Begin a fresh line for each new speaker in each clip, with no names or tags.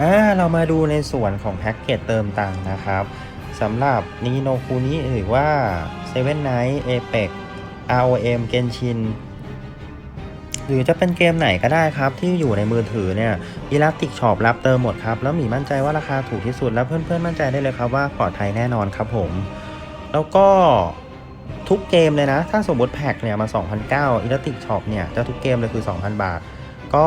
อ่าเรามาดูในส่วนของแพ็กเกจเติมตังค์นะครับสำหรับนีโนคูนี้หรือว่า Seven Night Apex ROM Genshin หรือจะเป็นเกมไหนก็ได้ครับ ที่อยู่ในมือถือเนี่ย Elastic Shop รับเติมหมดครับ แล้วมีมั่นใจว่าราคาถูกที่สุด แล้วเพื่อนๆมั่นใจได้เลยครับว่าปลอดภัยแน่นอนครับผม แล้วก็ทุกเกมเลยนะ ถ้าสมมติแพ็กเนี่ยมา 2,009 Elastic Shop เนี่ยจะทุกเกมเลยคือ 2,000 บาท ก็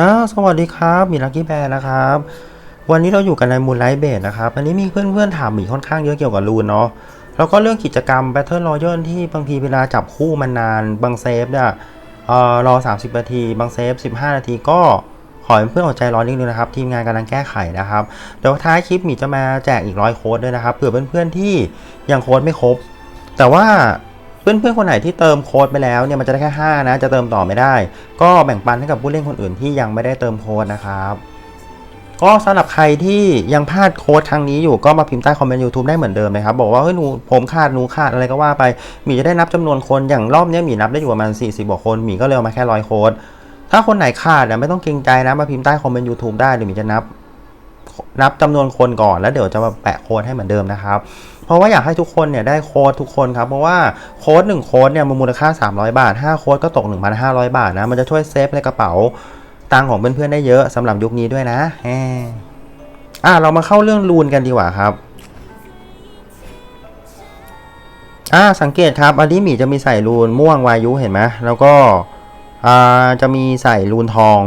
อ้าสวัสดีครับมีลักกี้แบร์นะครับ วันนี้เราอยู่กันในมูลไลท์เบสนะครับ อันนี้มีเพื่อนๆถามหมีค่อนข้างเยอะเกี่ยวกับรูนเนาะ แล้วก็เรื่องกิจกรรม Battle Royale ที่บางทีเวลาจับคู่มันนาน บางเซฟเนี่ยเอ่อรอ 30 นาที บางเซฟ 15 นาทีก็ขอให้เพื่อนอดใจรอนิดนึงนะครับ ทีมงานกำลังแก้ไขนะครับ เดี๋ยวท้ายคลิปหมีจะมาแจกอีกร้อยโค้ดด้วยนะครับเผื่อเพื่อนๆที่ยังโค้ดไม่ครบ แต่ว่า เพื่อนๆคนไหนที่เติมโค้ดไปแล้วเนี่ยมันจะได้แค่ 5 นะ จะเติมต่อไม่ได้ ก็แบ่งปันให้กับผู้เล่นคนอื่นที่ยังไม่ได้เติมโค้ดนะครับ ก็สำหรับใครที่ยังพลาดโค้ดครั้งนี้อยู่ก็มาพิมพ์ใต้คอมเมนต์ YouTube ได้เหมือนเดิมเลยครับ บอกว่าเฮ้ยหนูผมขาดหนูขาดอะไรก็ว่าไปหมีจะได้นับจำนวนคนอย่างรอบนี้หมีนับได้อยู่ประมาณ 40กว่าคนหมีก็เลยเอามาแค่ร้อยโค้ดถ้าคนไหนขาดเนี่ยไม่ต้องเกรงใจนะมาพิมพ์ใต้คอมเมนต์ YouTube ได้เดี๋ยวหมีจะนับนับจำนวนคนก่อนแล้วเดี๋ยวจะมาแปะโค้ดให้เหมือนเดิมนะครับ เพราะว่าอยากให้ทุกคนเนี่ยได้โค้ดทุกคนครับ เพราะว่าโค้ด1โค้ดเนี่ยมูลค่า 300 บาท 5 โค้ดก็ตก 1,500 บาทนะ มันจะช่วยเซฟในกระเป๋าตังของเพื่อนๆได้เยอะสำหรับยุคนี้ด้วยนะแหมอะเรามาเข้าเรื่องรูนกันดีกว่าครับอ่าสังเกตครับอันนี้หมีจะมีใส่รูนม่วงวายุเห็นไหมแล้วก็อ่าจะมีใส่รูนทอง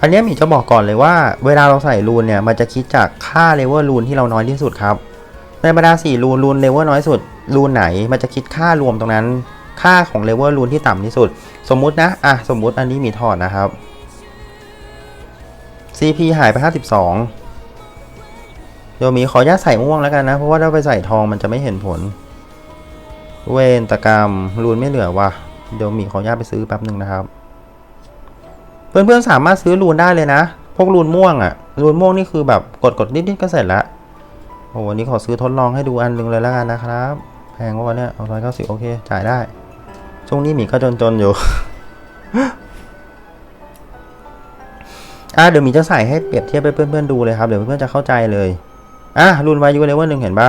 อันเนี้ยหมีจะบอกก่อนเลยว่า เวลาเราใส่รูนเนี่ยมันจะคิดจากค่าเลเวลรูนที่เราน้อยที่สุดครับ ในบรรดาสี่รูนรูนเลเวลน้อยสุดรูนไหนมันจะคิดค่ารวมตรงนั้น ค่าของเลเวลรูนที่ต่ำที่สุด สมมุตินะอะสมมุติอันนี้มีถอดนะครับ CP หายไป 52 เดี๋ยวมีขออนุญาตใส่ม่วงแล้วกันนะ เพราะว่าถ้าไปใส่ทองมันจะไม่เห็นผล เวนตกรรมรูนไม่เหลือว่ะเดี๋ยวมีขออนุญาตไปซื้อแป๊บหนึ่งนะครับ เพื่อนๆสามารถซื้อรูนได้เลยนะ พวกรูนม่วงอะรูนม่วงนี่คือแบบกดกดนิดๆก็เสร็จละโอ้วันนี้ขอซื้อทดลองให้ดูอันหนึงเลยแล้วกันนะครับ แพงกว่าวันเนี้ยเอาร้อยเก้าสิบโอเค จ่ายได้ ช่วงนี้หมีก็จนๆอยู่อะเดี๋ยวหมีจะใส่ให้เปรียบเทียบให้เพื่อนๆดูเลยครับ เดี๋ยวเพื่อนๆจะเข้าใจเลยอะรูนวายุเลเวลหนึ่งเห็นปะ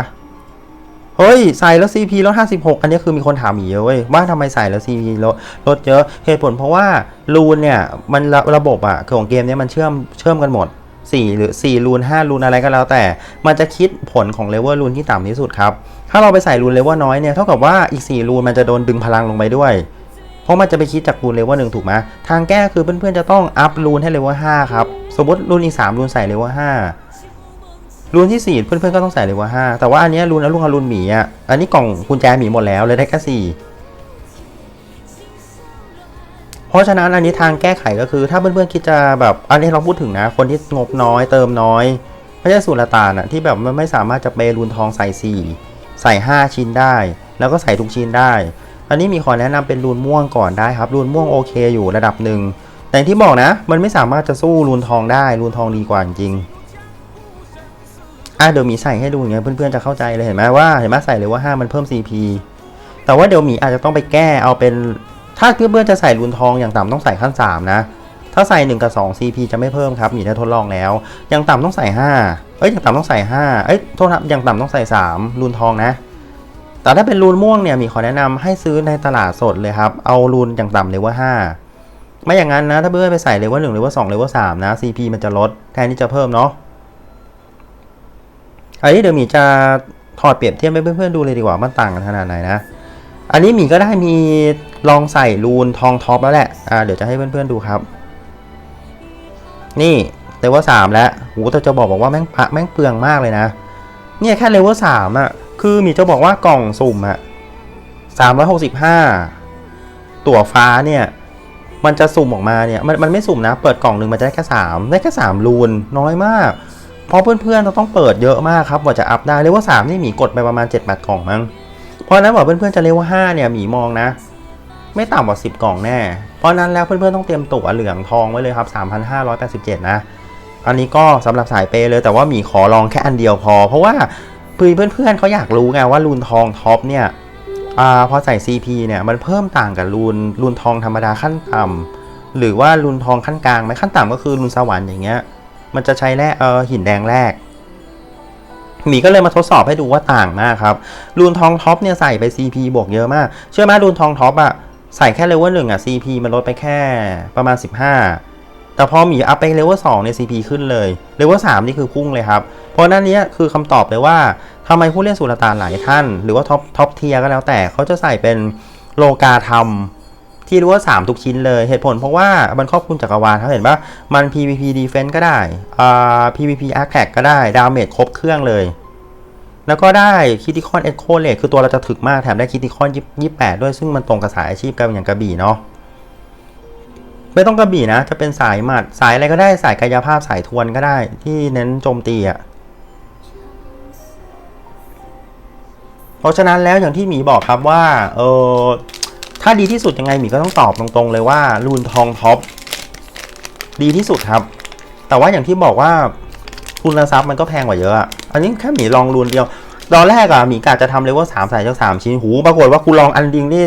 เฮ้ย ใส่แล้ว CP ลด56 อันนี้คือมีคนถามหมีเยอะเว้ยว่าทำไมใส่แล้ว CP ลดลดเยอะเหตุผลเพราะว่ารูนเนี่ย มันระระบบอะคือของเกมเนี้ยมันเชื่อมเชื่อมกันหมด 4 หรือ4รูน5รูนอะไรก็แล้วแต่ มันจะคิดผลของเลเวลรูนที่ต่ำที่สุดครับ ถ้าเราไปใส่รูนเลเวลน้อยเนี่ยเท่ากับว่าอีก 4 รูนมันจะโดนดึงพลังลงไปด้วย เพราะมันจะไปคิดจากรูนเลเวลหนึ่งถูกไหมทางแก้คือเพื่อนๆจะต้องอัพรูนให้เลเวล5ครับ สมมติรูนอีก3รูนใส่เลเวล5รูนที่ 4 เพื่อนๆก็ต้องใส่เลเวล5แต่ว่าอันนี้รูนอรุณอรุณหมีอะ อันนี้กล่องกุญแจหมีหมดแล้วเลยได้แค่4 เพราะฉะนั้นอันนี้ทางแก้ไขก็คือ ถ้าเพื่อนๆคิดจะแบบอันนี้เราพูดถึงนะ คนที่งบน้อยเติมน้อยไม่ใช่สุลต่านอะที่แบบมันไม่สามารถจะเปรูนทองใส่4ใส่5ชิ้นได้ แล้วก็ใส่ทุกชิ้นได้ อันนี้มีขอแนะนำเป็นรูนม่วงก่อนได้ครับรูนม่วงโอเคอยู่ระดับหนึ่งแต่ที่บอกนะ มันไม่สามารถจะสู้รูนทองได้รูนทองดีกว่าจริงอะเดี๋ยวหมีใส่ให้ดูอย่างเงี้ยเพื่อนๆจะเข้าใจเลยเห็นไหมว่าเห็นไหมใส่เลยว่า 5 มันเพิ่ม CP แต่ว่าเดี๋ยวหมีอาจจะต้องไปแก้เอาเป็น ถ้าเพื่อนๆจะใส่รูนทองอย่างต่ำต้องใส่ขั้น 3 นะ ถ้าใส่ 1 กับ 2 CP จะไม่เพิ่มครับหมีได้ทดลองแล้ว อย่างต่ำต้องใส่ 5 เอ้ยอย่างต่ำต้องใส่ 5 เอ้ยโทษครับอย่างต่ำต้องใส่ 3รูนทองนะ แต่ถ้าเป็นรูนม่วงเนี่ยหมีขอแนะนำให้ซื้อในตลาดสดเลยครับ เอารูนอย่างต่ำเลยว่า 5 ไม่อย่างนั้นนะ ถ้าเพื่อนไปใส่เลยว่า1เลยว่า2เลยว่า3นะ CP มันจะลดแทนที่จะเพิ่มเนาะอันนี้เดี๋ยวหมีจะถอดเปรียบเทียบให้เพื่อนๆดูเลยดีกว่ามันต่างกันขนาดไหนนะ อันนี้หมีก็ได้มีลองใส่รูนทองท็อปแล้วแหละ อ่า เดี๋ยวจะให้เพื่อนๆดูครับ นี่เลเวลสามแล้วโหแต่จะบอกบอกว่าแม่งพระแม่งเปลืองมากเลยนะ เนี่ยแค่เลเวลสามอะ คือหมีจะบอกว่ากล่องสุ่มอะสามร้อยหกสิบห้าตั๋วฟ้าเนี่ย มันจะสุ่มออกมาเนี่ย มันมันไม่สุ่มนะ เปิดกล่องหนึ่งมันจะได้แค่สามได้แค่สามรูนน้อยมาก เพราะเพื่อนๆเราต้องเปิดเยอะมากครับกว่าจะอัพได้เรียกว่าสามนี่หมีกดไปประมาณ7จ็ดแปดกล่องมั้ง เพราะนั้นบอกเพื่อนๆจะเรียกว่าห้าเนี่ยหมีมองนะ ไม่ต่ำกว่า 10 กล่องแน่ เพราะนั้นแล้วเพื่อนๆต้องเตรียมตั๋วเหลืองทองไว้เลยครับ 3,587 นะ อันนี้ก็สำหรับสายเปย์เลยแต่ว่าหมีขอลองแค่อันเดียวพอ เพราะว่าเพื่อนๆเขาอยากรู้ไงว่ารูนทองท็อปเนี่ยอพอใส่ CP เนี่ยมันเพิ่มต่างกับรูนรูนทองธรรมดาขั้นต่ำหรือว่ารูนทองขั้นกลางไหมขั้นต่ำก็คือรูนสวรรค์อย่างเงี้ยมันจะใช้แร่เออหินแดงแรก หมีก็เลยมาทดสอบให้ดูว่าต่างมากครับรูนทองท็อปเนี่ยใส่ไป CP บวกเยอะมาก เชื่อไหมรูนทองท็อปอะใส่แค่เลเวลหนึ่งอะ CP มันลดไปแค่ประมาณ 15 แต่พอหมีอัพไปเลเวล2ใน CP ขึ้นเลยเลเวล3นี่คือพุ่งเลยครับ เพราะนั่นเนี้ยคือคำตอบเลยว่าทำไมผู้เล่นสุลต่านหลายท่าน หรือว่าท็อปท็อปเทียก็แล้วแต่เขาจะใส่เป็นโลกาธรรม ที่รู้ว่า 3 ทุกชิ้นเลยเหตุผลเพราะว่ามันครอบคลุมจักรวาลครับเห็นปะมัน PVP Defense ก็ได้อ่า PVP Attack ก็ได้ดาเมจครบเครื่องเลย แล้วก็ได้คิติคอนเอ็กโคเลคือตัวเราจะถึกมากแถมได้คิติคอนยี่แปดด้วยซึ่งมันตรงกับสายอาชีพกันอย่างกระบี่เนาะไม่ต้องกระบี่นะ จะเป็นสายหมัดสายอะไรก็ได้สายกายภาพสายทวนก็ได้ที่เน้นโจมตีอะ่ะเพราะฉะนั้นแล้วอย่างที่หมีบอกครับว่าเออ ถ้าดีที่สุดยังไงหมีก็ต้องตอบตรงๆเลยว่ารูนทองท็อปดีที่สุดครับ แต่ว่าอย่างที่บอกว่าทุนทรัพย์มันก็แพงกว่าเยอะอันนี้แค่หมีลองรูนเดียว ตอนแรกอะหมีกาจะทำเลยว่าสามสายจากสามชิ้นหูปรากฏว่ากูลองอันดิงนี่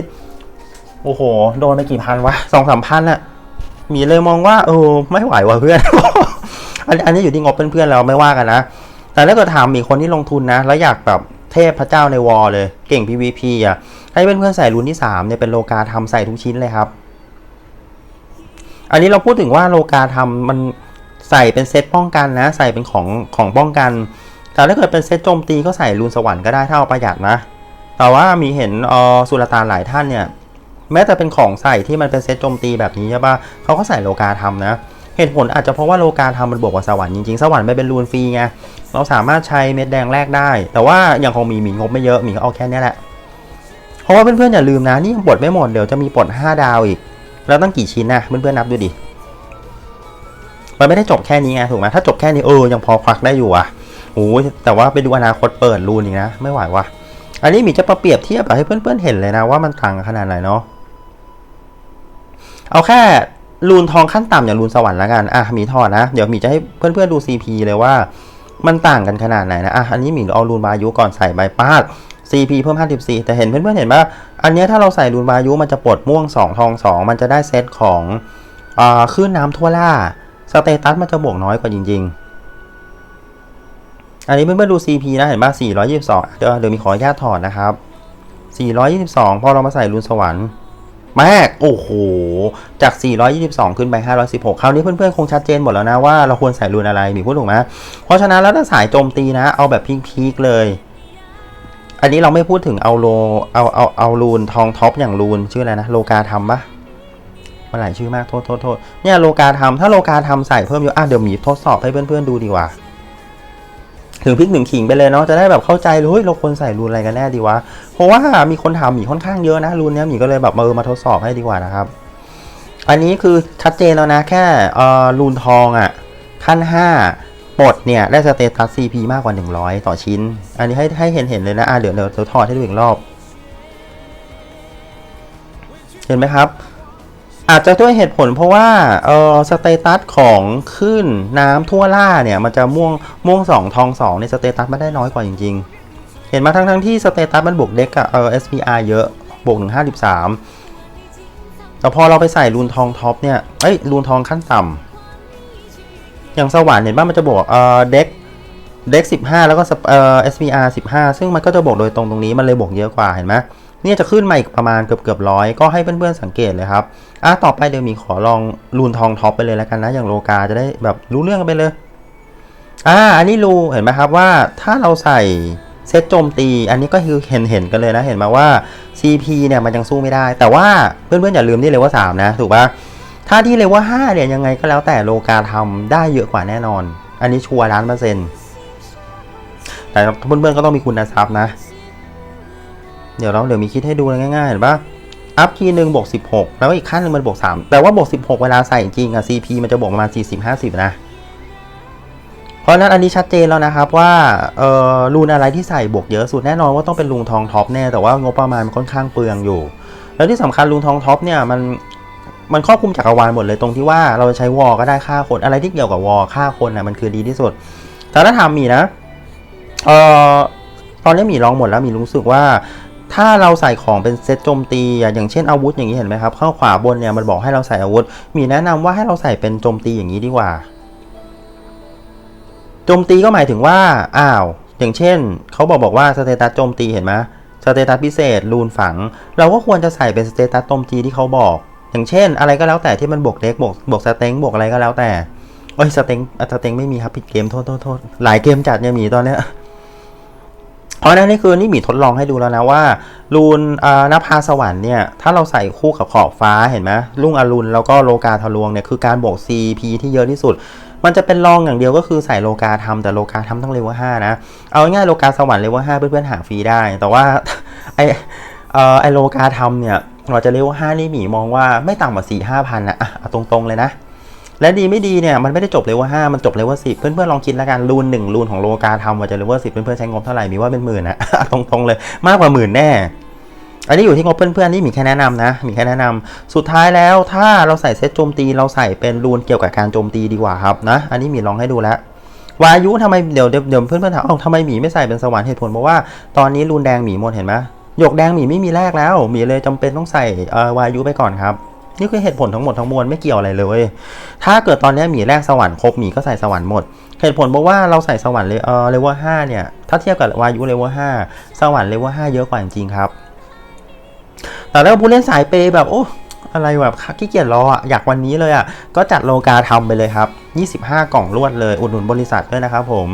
โอ้โห โดนไปกี่พันวะสองสามพันอะหมีเลยมองว่าเออไม่ไหวว่ะเพื่อน อันอันนี้อยู่ที่งบเพื่อนๆเราไม่ว่ากันนะ แต่ถ้าเกิดถามมีคนที่ลงทุนนะ แล้วอยากแบบเทพพระเจ้าในวอลเลย เก่ง PVP อะ ให้เพื่อนๆใส่รูนที่สามเนี่ยเป็นโลกาทำใส่ทุกชิ้นเลยครับ อันนี้เราพูดถึงว่าโลกาทำมันใส่เป็นเซตป้องกันนะ ใส่เป็นของของป้องกันแต่ถ้าเกิดเป็นเซตโจมตีก็ใส่รูนสวรรค์ก็ได้ถ้าเอาประหยัดนะ แต่ว่ามีเห็นออสุลต่านหลายท่านเนี่ย แม้แต่เป็นของใส่ที่มันเป็นเซตโจมตีแบบนี้ใช่ปะเขาก็ใส่โลกาทำนะ เหตุผลอาจจะเพราะว่าโลกาทำมันบวกกับสวรรค์จริงๆ สวรรค์ไม่เป็นรูนฟรีไง เราสามารถใช้เม็ดแดงแรกได้ แต่ว่าอย่างของมีหมีงบไม่เยอะ มีก็เอาแค่นี้แหละ ราะว่าเพื่อนๆอย่าลืมนะนี่ยังปลดไม่หมดเดี๋ยวจะมีปลด5 ดาวอีก แล้วตั้งกี่ชิ้นนะเพื่อนๆนับดูดิมันไม่ได้จบแค่นี้ไงถูกไหมถ้าจบแค่นี้เออยังพอควักได้อยู่อะโอ้แต่ว่าไปดูอนาคตเปิดรูนอีกนะไม่ไหววะอันนี้หมีจะมาเปรียบเทียบแบบให้เพื่อนๆเห็นเลยนะว่ามันต่างขนาดไหนเนาะเอาแค่รูนทองขั้นต่ำอย่างรูนสวรรค์ละกันอะหมีถอดนะ เดี๋ยวหมีจะให้เพื่อนๆดู CP เลยว่า มันต่างกันขนาดไหนนะอะอันนี้หมีเอารูนบายุก่อนใส่ใบปาด CP เพิ่ม 54 แต่เห็นเพื่อนๆเห็นว่าอันเนี้ยถ้าเราใส่รูนบายุมันจะปลดม่วง 2 ทอง 2 มันจะได้เซตของอ่าคลื่นน้ำทั่วล่าสเตตัสมันจะบวกน้อยกว่าจริง ๆ อันนี้เพื่อนๆดู CP นะเห็นป่ะ422 เดี๋ยวเดี๋ยวมีขออนุญาตถอดนะครับ 422 พอเรามาใส่รูนสวรรค์แมกโอ้โห จาก 422 ขึ้นไป 516 คราวนี้เพื่อนๆ คงชัดเจนหมดแล้วนะว่าเราควรใส่รูนอะไรมีพูดถูกไหมเพราะฉะนั้นแล้วถ้าสายโจมตีนะ เอาแบบพีคๆเลย อันนี้เราไม่พูดถึงเอาโลเอาเอาเอารูนทองท็อปอย่างรูนชื่ออะไรนะโลกาทำปะมาหลายชื่อมากโทษโทษโทษเนี่ยโลกาทำถ้าโลกาทำใส่เพิ่มเยอะอะเดี๋ยวมีทดสอบให้เพื่อนๆดูดีกว่า ถึงพริกหนึ่งขิงไปเลยเนาะจะได้แบบเข้าใจเลยเฮ้ยเราควรใส่รูนอะไรกันแน่ดีวะเพราะว่ามีคนถามหมีค่อนข้างเยอะนะรูนเนี้ยหมีก็เลยแบบมาเออมาทดสอบให้ดีกว่านะครับ อันนี้คือชัดเจนแล้วนะแค่เออรูนทองอะขั้น5 ปลดเนี่ยได้สเตตัส CP มากกว่า 100 ต่อชิ้น อันนี้ให้ให้เห็นเห็นเลยนะ อะเดี๋ยวเดี๋ยวเดี๋ยวถอดให้ดูอีกรอบ เห็นไหมครับ อาจจะด้วยเหตุผลเพราะว่าเออสเตตัสของขึ้นน้ำทั่วล่าเนี่ย มันจะม่วงม่วง 2 ทอง2ในสเตตัสมันได้น้อยกว่าจริง ๆ เห็นมาทั้งทั้งๆที่สเตตัสมันบวกเด็กกับเออ SPR เยอะบวกถึง53แต่พอเราไปใส่รูนทองท็อปเนี่ยเอ้ยรูนทองขั้นต่ำ อย่างสวรรค์เห็นป่ะมันจะบวกเอ่อเด็กเด็ก15แล้วก็สเอ่อ SPR 15ซึ่งมันก็จะบวกโดยตรงตรงนี้มันเลยบวกเยอะกว่าเห็นไหมเนี่ยจะขึ้นมาอีกประมาณเกือบเกือบร้อยก็ให้เพื่อนๆสังเกตเลยครับอะต่อไปเดี๋ยวมีขอลองรูนทองท็อปไปเลยแล้วกันนะอย่างโลกาจะได้แบบรู้เรื่องกันไปเลยอ่าอันนี้รูเห็นไหมครับว่าถ้าเราใส่เซตโจมตี อันนี้ก็คือเห็นเห็นกันเลยนะเห็นมาว่า CP เนี่ยมันยังสู้ไม่ได้ แต่ว่าเพื่อนๆอย่าลืมที่เลเวล3นะ ถูกปะ ถ้าที่เลเวล5เนี่ยยังไงก็แล้วแต่โลกาทำได้เยอะกว่าแน่นอน อันนี้ชัวร์ล้านเปอร์เซ็นต์แต่เพื่อนๆก็ต้องมีคุณทรัพย์นะ เดี๋ยวเราเดี๋ยวมีคิดให้ดูง่ายๆเห็นปะอัพทีหนึ่งบวกสิบหกแล้วอีกขั้นหนึ่งมันบวกสามแต่ว่าบวกสิบหกเวลาใส่จริงอะ CP มันจะบวกประมาณสี่สิบห้าสิบนะ เพราะนั้นอันนี้ชัดเจนแล้วนะครับว่าเอ่อรูนอะไรที่ใส่บวกเยอะสุดแน่นอนว่าต้องเป็นรูนทองท็อปแน่แต่ว่างบประมาณมันค่อนข้างเปลืองอยู่ แล้วที่สำคัญรูนทองท็อปเนี่ยมัน มันครอบคลุมจักรวาลหมดเลยตรงที่ว่าเราจะใช้วอลก็ได้ค่าคนอะไรที่เกี่ยวกับวอลค่าคนนะมันคือดีที่สุดแต่ถ้าถามมีนะเอ่อตอนนี้มีลองหมดแล้วมีรู้สึกว่า ถ้าเราใส่ของเป็นเซตโจมตีอย่างเช่นอาวุธอย่างนี้เห็นไหมครับข้างขวาบนเนี่ยมันบอกให้เราใส่อาวุธ มีแนะนำว่าให้เราใส่เป็นโจมตีอย่างนี้ดีกว่าโจมตีก็หมายถึงว่าอ้าว อย่างเช่นเขาบอกบอกว่าสเตตัสโจมตีเห็นไหมสเตตัสพิเศษรูนฝัง เราก็ควรจะใส่เป็นสเตตัสโจมตีที่เขาบอก อย่างเช่น อะไรก็แล้วแต่ที่มันบวกเด็กบวกบวกสเต็งบวกอะไรก็แล้วแต่เอ้ยสเต็งสเต็งไม่มีครับผิดเกมโทษโทษโทษหลายเกมจัดเนี่ยหมีตอนเนี้ยเพราะนั้นนี่คือนี่หมีทดลองให้ดูแล้วนะว่ารูนอ่านภาสวรรค์เนี่ยถ้าเราใส่คู่กับขอบฟ้าเห็นไหมรุ่งอรุณแล้วก็โลกาทะลวงเนี่ยคือการบวก CP ที่เยอะที่สุด มันจะเป็นรองอย่างเดียวก็คือใส่โลกาทำแต่โลกาทำต้องเลเวลห้านะ เอาง่ายโลกาสวรรค์เลเวลห้าเพื่อนๆหาฟรีได้ แต่ว่าไอเอ่อไอโลกาทำเนี่ย เราจะเลเวลห้านี่หมีมองว่าไม่ต่ำกว่าสี่ห้าพันนะอะอาตรงๆเลยนะ และดีไม่ดีเนี่ยมันไม่ได้จบเลเวลห้ามันจบเลเวลสิบเพื่อนๆลองคิดแล้วกันรูนหนึ่งรูนของโลกาทำว่าจะเลเวลสิบเพื่อนๆใช้งบเท่าไหร่มีว่าเป็นหมื่นนะตรงๆเลยมากกว่าหมื่นแน่อันนี้อยู่ที่งบเพื่อนๆนี่มีแค่แนะนำนะ มีแค่แนะนำสุดท้ายแล้วถ้าเราใส่เซตโจมตีเราใส่เป็นรูนเกี่ยวกับการโจมตีดีกว่าครับนะ อันนี้หมีลองให้ดูแล้ววายุทำไมเดี๋ยวเดี๋ยวเดี๋ยวเพื่อนๆถามเอ้าทำไมหมีไม่ใส่เป็นสวรรค์เหตุผลเพราะว่าตอนนี้รูนแดงหมีหมดเห็นไหม หยกแดงหมีไม่มีแรกแล้วหมีเลยจำเป็นต้องใส่เอ่อวายุไปก่อนครับ นี่คือเหตุผลทั้งหมดทั้งมวลไม่เกี่ยวอะไรเลย ถ้าเกิดตอนนี้หมีแรกสวรรค์ครบหมีก็ใส่สวรรค์หมด เหตุผลเพราะว่าเราใส่สวรรค์เลยเออเลเวลห้าเนี่ย ถ้าเทียบกับวายุเลเวลห้าสวรรค์เลเวลห้าเยอะกว่าจริงครับ แต่แล้วผู้เล่นสายเปย์แบบโอ้อะไรแบบขี้เกียจรออะอยากวันนี้เลยอะก็จัดโลกาทำไปเลยครับ 25 กล่องรวดเลยอุดหนุนบริษัทด้วยนะครับผม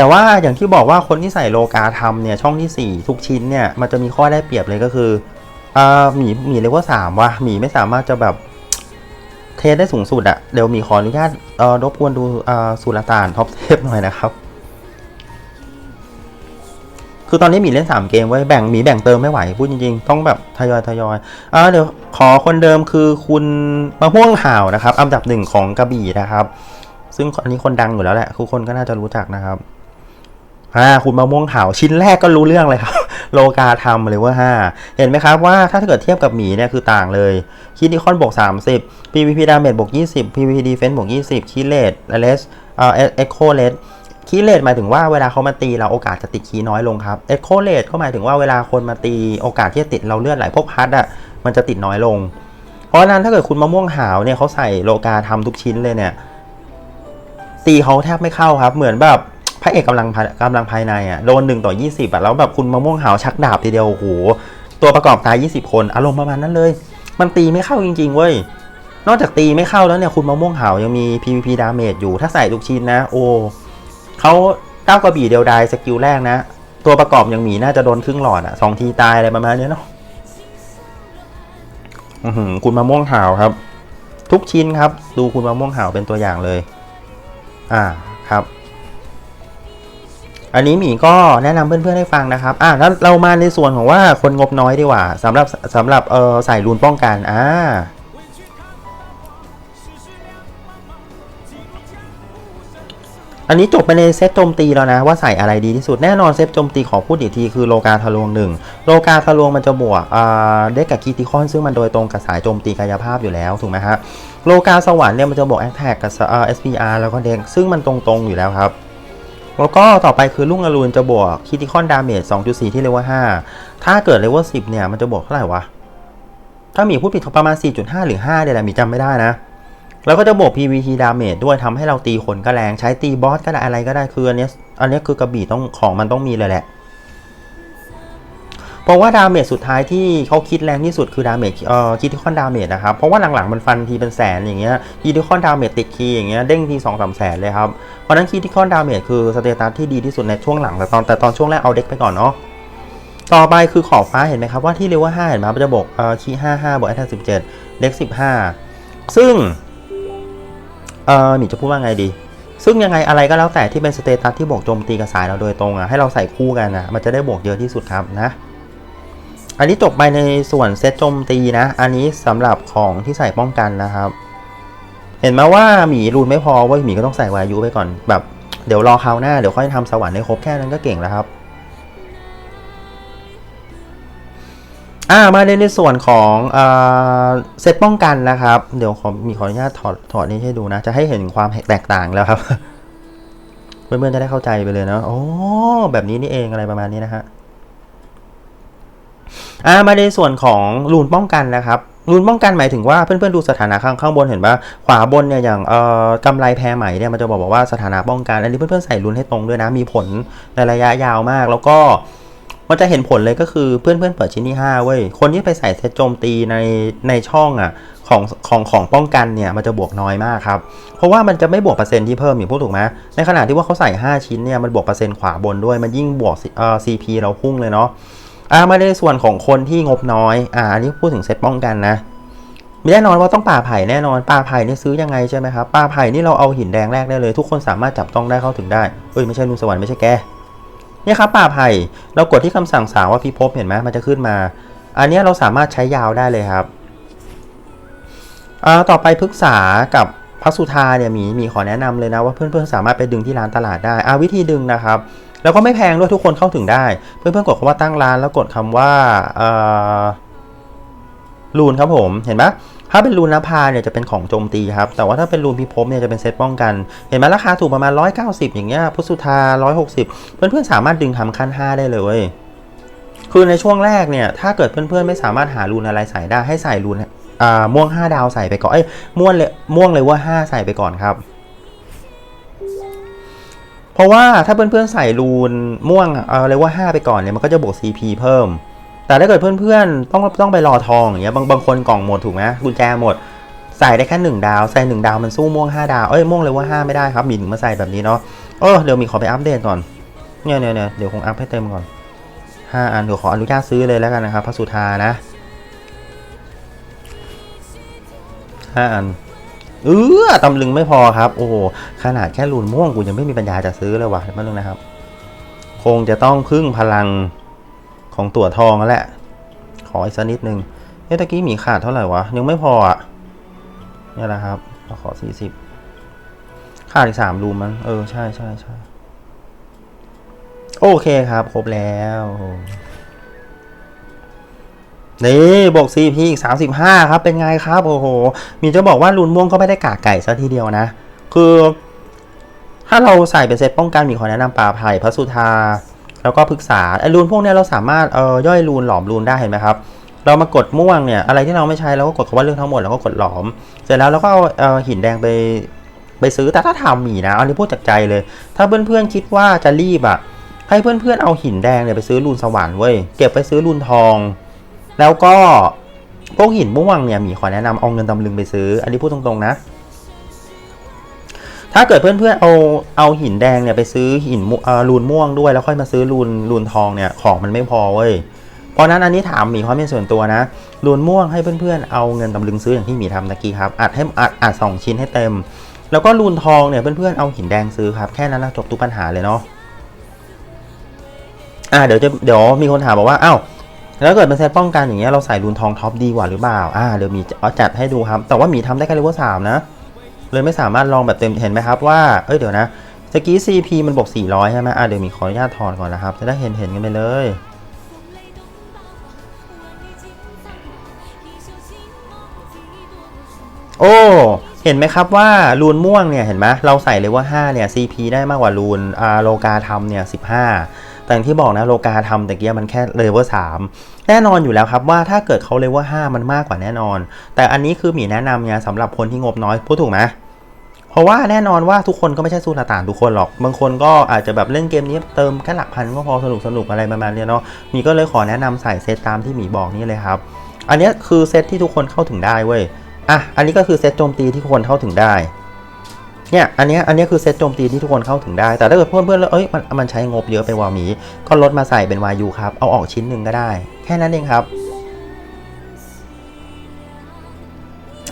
แต่ว่าอย่างที่บอกว่าคนที่ใส่โลกาทำเนี่ยช่องที่ 4 ทุกชิ้นเนี่ยมันจะมีข้อได้เปรียบเลยก็คืออ่าหมีหมีเลเวลสามว่ะหมีไม่สามารถจะแบบเทสได้สูงสุดอะเดี๋ยวหมีขออนุญาตเอ่อรบกวนดูอ่าสุลต่านท็อปเทปหน่อยนะครับ คือตอนนี้หมีเล่น 3 เกมไว้แบ่งหมีแบ่งเติมไม่ไหวพูดจริงๆ ต้องแบบทยอยทยอยอ่าเดี๋ยวขอคนเดิมคือคุณมะม่วงห่าวนะครับ อันดับหนึ่งของกระบี่นะครับ ซึ่งอันนี้คนดังอยู่แล้วแหละทุกคนก็น่าจะรู้จักนะครับ อ่าคุณมะม่วงห่าชิ้นแรกก็รู้เรื่องเลยครับ โลกาทำเลยว่า 5 เห็นไหมครับว่าถ้าเกิดเทียบกับหมีเนี่ยคือต่างเลยคิดิคอนบวก 30 PVP ดาเมจบวก 20 PVP Defense บวก 20คิเลตเลสเอ่อเอ็กโคเลสคีเลทหมายถึงว่าเวลาเขามาตีเราโอกาสจะติดคีน้อยลงครับเอ็กโคเลทก็หมายถึงว่าเวลาคนมาตีโอกาสที่จะติดเราเลือดไหลพวกพัดอะมันจะติดน้อยลง เพราะนั้นถ้าเกิดคุณมะม่วงหาวเนี่ยเขาใส่โลกาทำทุกชิ้นเลยเนี่ยตีเขาแทบไม่เข้าครับ เหมือนแบบ พระเอกกำลังภายกำลังภายในอะโดนหนึ่งต่อยี่สิบอะแล้วแบบคุณมะม่วงหาวชักดาบทีเดียวโอ้โหตัวประกอบตายยี่สิบคนอารมณ์ประมาณนั้นเลย มันตีไม่เข้าจริง ๆ เว้ย นอกจากตีไม่เข้าแล้วเนี่ยคุณมะม่วงหาวยังมี PVP ดาเมจอยู่ถ้าใส่ทุกชิ้นนะ โอ้เขาก้าวกระบี่เดียวดายสกิลแรกนะ ตัวประกอบย่างหมีน่าจะโดนครึ่งหลอดอะสองทีตายอะไรประมาณนี้เนาะอื้อหือคุณมะม่วงหาวครับ ทุกชิ้นครับ ดูคุณมะม่วงหาวเป็นตัวอย่างเลย อ่าครับ อันนี้หมีก็แนะนำเพื่อนๆให้ฟังนะครับ อ่าแล้วเรามาในส่วนของว่าคนงบน้อยดีกว่าสำหรับสำหรับเออใส่รูนป้องกัน อ่าอันนี้จบไปในเซตโจมตีแล้วนะว่าใส่อะไรดีที่สุดแน่นอนเซตโจมตีขอพูดอีกทีคือโลกาทะลวงหนึ่งโลกาทะลวงมันจะบวกอ่าเด็กกับคีติคอนซึ่งมันโดยตรงกับสายโจมตีกายภาพอยู่แล้วถูกไหมฮะโลกาสวรรค์เนี่ยมันจะบวกแอคแท็กกับเอ่อ SPR แล้วก็เด็กซึ่งมันตรงๆอยู่แล้วครับ แล้วก็ต่อไปคือลุงอรุณจะบวกคิติคอนดาเมจ2.4 ที่เลเวล5ถ้าเกิดเลเวล10 เนี่ย มันจะบวกเท่าไหร่วะ ถ้ามีพูดผิดประมาณ 4.5 หรือ 5 เดี๋ยแหละมีจำไม่ได้นะ แล้วก็จะบวก PVT ดาเมจด้วยทำให้เราตีคนก็แรง ใช้ตีบอสก็ได้อะไรก็ได้ คืออันนี้อันนี้คือกระบี่ต้องของมันต้องมีเลยแหละ เพราะว่าดาเมจสุดท้ายที่เขาคิดแรงที่สุดคือดาเมจเอ่อคิติคอนดาเมจนะครับ เพราะว่าหลังๆมันฟันทีเป็นแสนอย่างเงี้ยคิติคอนดาเมจติดคีย์อย่างเงี้ยเด้งทีสองสามแสนเลยครับ เพราะนั้นคิติคอนดาเมจคือสเตตัสที่ดีที่สุดในช่วงหลังแต่ตอนแต่ตอนช่วงแรกเอาเด็กไปก่อนเนาะต่อไปคือขอบฟ้าเห็นไหมครับว่าที่เลเวล5เห็นไหมมันจะบอกเอ่อคีย์55บวกแอตแทก17เด็ก15ซึ่งเอ่อหมีจะพูดว่าไงดีซึ่งยังไงอะไรก็แล้วแต่ที่เป็นสเตตัสที่บวกโจมตีกับสายเราโดยตรงอะให้เราใส่คู่กันอะมันจะได้บวกเยอะที่สุดครับนะ อันนี้จบไปในส่วนเซตโจมตีนะ อันนี้สำหรับของที่ใส่ป้องกันนะครับ เห็นไหมว่าหมีรูนไม่พอว่าหมีก็ต้องใส่วายุไปก่อนแบบเดี๋ยวรอคราวหน้าเดี๋ยวค่อยทำสวรรค์ให้ครบแค่นั้นก็เก่งแล้วครับอ่ามาในในส่วนของเอ่อเซตป้องกันนะครับ เดี๋ยวขอมีขออนุญาตถอดถอดนี้ให้ดูนะ จะให้เห็นความแตกต่างแล้วครับเพื่อนๆจะได้เข้าใจไปเลยเนาะโอ้แบบนี้นี่เองอะไรประมาณนี้นะฮะ อ่ามาในส่วนของรูนป้องกันนะครับรูนป้องกันหมายถึงว่าเพื่อนๆดูสถานะข้างข้างบนเห็นปะขวาบนเนี่ยอย่างเอ่อกำไรแพรไหม่เนี่ยมันจะบอกบอกว่าสถานะป้องกันอันนี้เพื่อนๆใส่รูนให้ตรงด้วยนะมีผลในระยะยาวมาก แล้วก็มันจะเห็นผลเลยก็คือเพื่อนๆเปิดชิ้นที่5เว้ยคนที่ไปใส่เซตโจมตีในในช่องอะของของของป้องกันเนี่ยมันจะบวกน้อยมากครับ เพราะว่ามันจะไม่บวกเปอร์เซ็นต์ที่เพิ่มอย่างพูดถูกไหมในขณะที่ว่าเขาใส่ 5 ชิ้นเนี่ยมันบวกเปอร์เซ็นต์ขวาบนด้วยมันยิ่งบวกเอ่อ CP เราพุ่งเลยเนาะ อ่ามาในส่วนของคนที่งบน้อยอ่าอันนี้พูดถึงเซตป้องกันนะแน่นอนว่าต้องป่าไผ่แน่นอนป่าไผ่นี่ซื้อยังไงใช่ไหมครับป่าไผ่นี่เราเอาหินแดงแรกได้เลย ทุกคนสามารถจับต้องได้เข้าถึงได้เอ้ยไม่ใช่ลุงสวรรค์ไม่ใช่แกเนี่ยครับป่าไผ่เรากดที่คำสั่งสาวว่าพิภพเห็นไหมมันจะขึ้นมา อันนี้เราสามารถใช้ยาวได้เลยครับอ่าต่อไปพฤกษากับพักสุธาเนี่ยมีมีขอแนะนำเลยนะว่าเพื่อนๆสามารถไปดึงที่ร้านตลาดได้อ่าวิธีดึงนะครับ แล้วก็ไม่แพงด้วยทุกคนเข้าถึงได้ เพื่อนๆกดคำว่าตั้งร้านแล้วกดคำว่าเอ่อรูนครับผมเห็นไหมถ้าเป็นรูนนภาเนี่ยจะเป็นของโจมตีครับ แต่ว่าถ้าเป็นรูนพิภพเนี่ยจะเป็นเซตป้องกัน เห็นไหมราคาถูกประมาณ 190 อย่างเงี้ยพุทธสุธา 160 เพื่อนๆสามารถดึงทำขั้น 5 ได้เลยคือในช่วงแรกเนี่ยถ้าเกิดเพื่อนๆไม่สามารถหารูนอะไรใส่ได้ให้ใส่รูนอ่าม่วง 5 ดาวใส่ไปก่อนเอ้ยม่วงเลยม่วงเลยว่า 5 ใส่ไปก่อนครับ ราะว่าถ้าเพื่อนๆใส่รูนม่วงเออเลยว่า 5 ไปก่อนเนี่ยมันก็จะบวก CP เพิ่ม แต่ถ้าเกิดเพื่อนๆต้องต้องไปรอทองอย่างเงี้ยบางบางคนกล่องหมดถูกไหมกุญแจหมดใส่ได้แค่หนึ่งดาวใส่หนึ่งดาวมันสู้ม่วงห้าดาวเอ้ยม่วงเลยว่าห้าไม่ได้ครับมีถึงมาใส่แบบนี้เนาะเออเดี๋ยวมีขอไปอัปเดตก่อนเนี่ยเนี่ยเนี่ยเดี๋ยวคงอัพให้เต็มก่อนห้าอันเดี๋ยวขออนุญาตซื้อเลยแล้วกันนะครับพระสุธานะห้าอัน เออตำลึงไม่พอครับ โอ้โห ขนาดแค่รูนม่วงกูยังไม่มีปัญญาจะซื้อเลยว่ะมาลึงนะครับ คงจะต้องพึ่งพลังของตัวทองแล้วแหละ ขออีกสักนิดนึงเฮ้ยตะกี้หมีขาดเท่าไหร่วะ ยังไม่พออะนี่แหละครับเราขอสี่สิบขาดอีกสามรูมมั้งเออ ใช่ใช่ใช่โอเคครับ ครบแล้ว นี่บวก CP อีก 35 ครับ เป็นไงครับ โอ้โห มีจะบอกว่ารูนม่วงก็ไม่ได้กากไก่ซะทีเดียวนะ คือ ถ้าเราใส่เป็นเซตป้องกันมีขอแนะนำปลาไผ่พระสุธา แล้วก็ปรึกษาไอ้รูนพวกนี้เราสามารถเอ่อย่อยรูนหลอมรูนได้เห็นไหมครับ เรามากดม่วงเนี่ยอะไรที่เราไม่ใช้เราก็กดคำว่าเรื่องทั้งหมดแล้วก็กดหลอม เสร็จแล้วเราก็เอาเอ่อหินแดงไปไปซื้อแต่ถ้าทำหมีนะอันนี้พูดจากใจเลย ถ้าเพื่อนๆคิดว่าจะรีบอะให้เพื่อนๆเอาหินแดงเนี่ยไปซื้อรูนสวรรค์เว้ยเก็บไปซื้อรูนทอง แล้วก็พวกหินม่วงเนี่ยหมีขอแนะนำเอาเงินตำลึงไปซื้อ อันนี้พูดตรงๆนะ ถ้าเกิดเพื่อนๆเอาเอาหินแดงเนี่ยไปซื้อหินรูนม่วงด้วยแล้วค่อยมาซื้อรูนรูนทองเนี่ยของมันไม่พอเว้ยเพราะนั้นอันนี้ถามหมีความเป็นส่วนตัวนะรูนม่วงให้เพื่อนๆเอาเงินตำลึงซื้ออย่างที่หมีทำตะกี้ครับอัดให้อัดอัดสองชิ้นให้เต็ม แล้วก็รูนทองเนี่ยเพื่อนๆเอาหินแดงซื้อครับแค่นั้นนะจบทุกปัญหาเลยเนาะอ่าเดี๋ยวจะเดี๋ยวมีคนถามบอกว่าอ้าว แล้วเกิดเป็นเซตป้องกันอย่างเงี้ยเราใส่รูนทองท็อปดีกว่าหรือเปล่า อ่าเดี๋ยวมีเอาจัดให้ดูครับ แต่ว่ามีทำได้แค่เลเวลสามนะ เลยไม่สามารถลองแบบเต็มเห็นไหมครับว่า เอ้ยเดี๋ยวนะตะกี้ CP มันบวก400 ใช่ไหมอะเดี๋ยวมีขออนุญาตถอนก่อนนะครับ จะได้เห็นเห็นกันไปเลย โอ้เห็นไหมครับว่ารูนม่วงเนี่ยเห็นไหมเราใส่เลยว่า 5 เนี่ย CP ได้มากกว่ารูนอ่าโลกาทำเนี่ย 15 แต่ที่บอกนะโลกาทำแต่เกียมันแค่เลเวล3แน่นอนอยู่แล้วครับว่าถ้าเกิดเขาเลเวล5มันมากกว่าแน่นอน แต่อันนี้คือหมีแนะนำเนี่ยสำหรับคนที่งบน้อยพูดถูกไหมเพราะว่าแน่นอนว่าทุกคนก็ไม่ใช่สู้ตาต่างทุกคนหรอก บางคนก็อาจจะแบบเล่นเกมนี้เติมแค่หลักพันก็พอสนุกสนุกอะไรประมาณนี้เนาะมีก็เลยขอแนะนำใส่เซตตามที่หมีบอกนี่เลยครับ อันนี้คือเซตที่ทุกคนเข้าถึงได้เว้ยอะอันนี้ก็คือเซตโจมตีที่คนเข้าถึงได้ เนี่ยอันนี้อันนี้คือเซตโจมตีที่ทุกคนเข้าถึงได้ แต่ถ้าเกิดเพื่อนเพื่อนๆแล้วเอ้ยมันมันใช้งบเยอะไปว่ามี ก็ลดมาใส่เป็นวายูครับ เอาออกชิ้นหนึ่งก็ได้ แค่นั้นเองครับ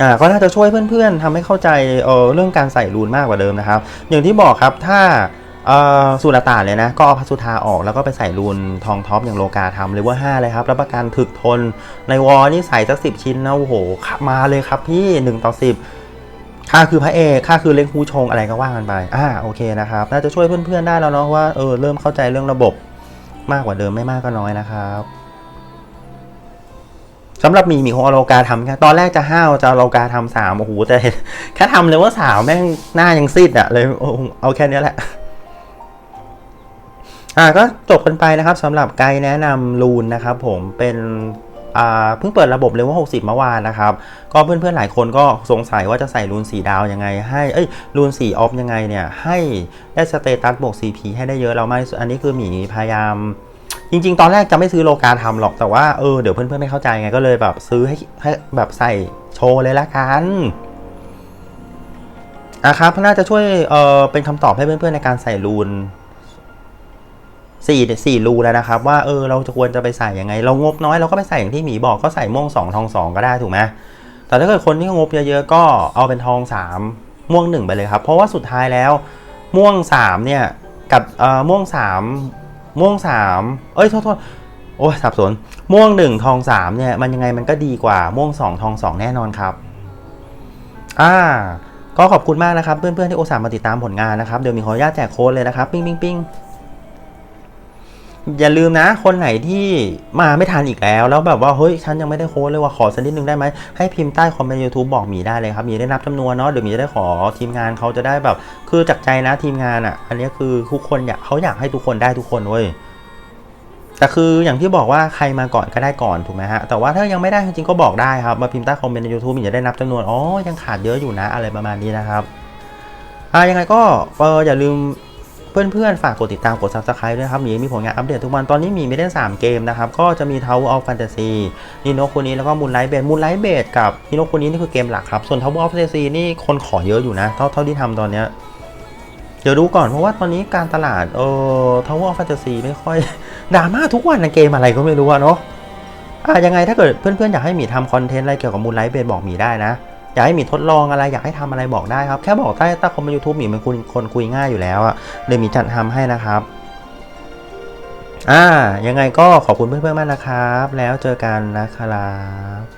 อ่าก็น่าจะช่วยเพื่อนๆทำให้เข้าใจเออเรื่องการใส่รูนมากกว่าเดิมนะครับ อย่างที่บอกครับถ้าเอ่อสุรตานเลยนะ ก็เอาพัสุธาออกแล้วก็ไปใส่รูนทองท็อปอย่างโลกาทำเลยว่าห้าเลยครับรับประกันถึกทนในวอลนี่ใส่สักสิบชิ้นนะโอ้โหมาเลยครับพี่หนึ่งต่อสิบ ค่าคือพระเอกค่าคือเล้งฮูชงอะไรก็ว่ากันไปอ่าโอเคนะครับ น่าจะช่วยเพื่อนๆได้แล้วเนาะว่าเออเริ่มเข้าใจเรื่องระบบมากกว่าเดิมไม่มากก็น้อยนะครับสำหรับมีมีของอโลกาทำแค่ตอนแรกจะห้าวจะอโลกาทำสามโอ้โหแต่แค่ทำเลยว่าสาวแม่งหน้ายังซีดอะเลยเอาแค่นี้แหละอ่าก็จบกันไปนะครับสำหรับไกด์แนะนำรูนนะครับผมเป็น เพิ่งเปิดระบบเลเวล60 เมื่อวานนะครับ ก็เพื่อนๆ หลายคนก็สงสัยว่าจะใส่รูนสีดาวยังไง ให้เอ้ยรูนสีออฟยังไงเนี่ย ให้ได้สเตตัสบวก CP ให้ได้เยอะเราไม่อันนี้คือหมีพยายาม จริงๆ ตอนแรกจะไม่ซื้อโลกาทำหรอกแต่ว่าเออเดี๋ยวเพื่อนๆ ไม่เข้าใจไงก็เลยแบบซื้อให้ให้แบบใส่โชว์เลยละกันอะครับน่าจะช่วยเออเป็นคำตอบให้เพื่อนๆ ในการใส่รูน สี่สี่รูแล้วนะครับว่าเออเราจะควรจะไปใส่ยังไง เรางบน้อยเราก็ไปใส่อย่างที่หมีบอกก็ใส่ม่วงสองทองสองก็ได้ถูกไหมแต่ถ้าเกิดคนที่งบเยอะๆก็เอาเป็นทองสามม่วงหนึ่งไปเลยครับ เพราะว่าสุดท้ายแล้วม่วงสามเนี่ยกับเอ่อม่วงสามม่วงสามเอ้ยโทษโทษโอ้ยสับสนม่วงหนึ่งทองสามเนี่ยมันยังไงมันก็ดีกว่าม่วงสองทองสองแน่นอนครับอ่าก็ขอบคุณมากนะครับ เพื่อนๆที่โอสามาติดตามผลงานนะครับเดี๋ยวมีขออนุญาตแจกโค้ดเลยนะครับ ปิ้งปิ้งปิ้ง อย่าลืมนะ คนไหนที่มาไม่ทันอีกแล้ว แล้วแบบว่าเฮ้ยฉันยังไม่ได้โค้ดเลยว่าขอสักนิดนึงได้ไหมให้พิมพ์ใต้คอมเมนต์ YouTube บอกหมีได้เลยครับหมีได้นับจำนวนเนาะเดี๋ยวหมีจะได้ขอทีมงานเขาจะได้แบบ คือจากใจนะทีมงานอะ่ะ อันนี้คือทุกคนอยากเขาอยากให้ทุกคนได้ทุกคนเว้ยแต่คืออย่างที่บอกว่าใครมาก่อนก็ได้ก่อนถูกไหมฮะ แต่ว่าถ้ายังไม่ได้จริงๆก็บอกได้ครับ มาพิมพ์ใต้คอมเมนต์ใน YouTube หมีจะได้นับจำนวน อ๋อ ยังขาดเยอะอยู่นะ อะไรประมาณนี้นะครับ อ่ายังไงก็เอออย่าลืม เพื่อนๆ ฝากกดติดตามกด subscribe ด้วยครับหมีมีผลงานอัปเดตทุกวัน ตอนนี้มีไม่ได้3เกมนะครับ ก็จะมี Tower of Fantasy นิโนคุนี้แล้วก็ Moonlight Base Moonlight Base กับนิโนคุนี้นี่คือเกมหลักครับ ส่วน Tower of Fantasy นี่คนขอเยอะอยู่นะ เท่าเท่าที่ทำตอนเนี้ยเดี๋ยวดูก่อนเพราะว่าตอนนี้การตลาดเออ Tower of Fantasy ไม่ค่อยดราม่าทุกวันในเกมอะไรก็ไม่รู้อะเนาะอะยังไงถ้าเกิดเพื่อนๆ อยากให้หมีทำคอนเทนต์อะไรเกี่ยวกับ Moonlight Base บอกหมีได้นะ อยากให้มีทดลองอะไรอยากให้ทำอะไรบอกได้ครับ แค่บอกใต้ใต้คอมเมนต์ยูทูบหมีเป็นคนคนคุยง่ายอยู่แล้วอะเลยมีจัดทำให้นะครับอ่ายังไงก็ขอบคุณเพื่อนๆมากนะครับ แล้วเจอกันนะครับ